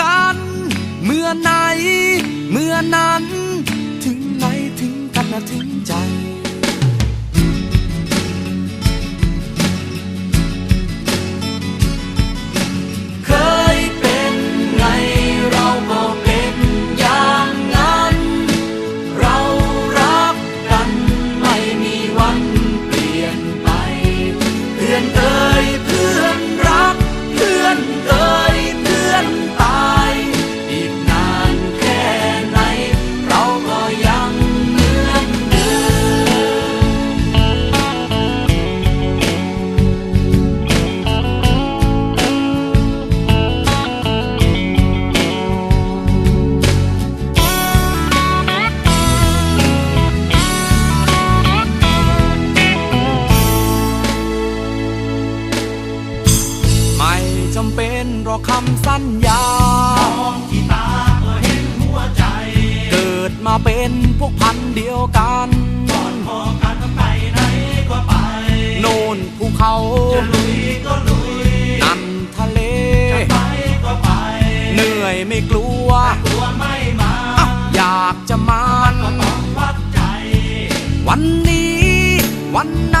ันเมื่อ ไหน เมื่อนั้นถึงไหน ไม่จำเป็นหรอกคำสัญญา มองที่ตาก็เห็นหัวใจ เกิดมาเป็นพวกพันธุ์เดียวกันก่อนขอกันไปไหนก็ไป โน่นภูเขาจะลุยก็ลุย นั่นทะเล จะไปก็ไป เหนื่อยไม่กลัว กลัวไม่มาอะอยากจะมันก็ต้องวัดใจ วันนี้ วันไหน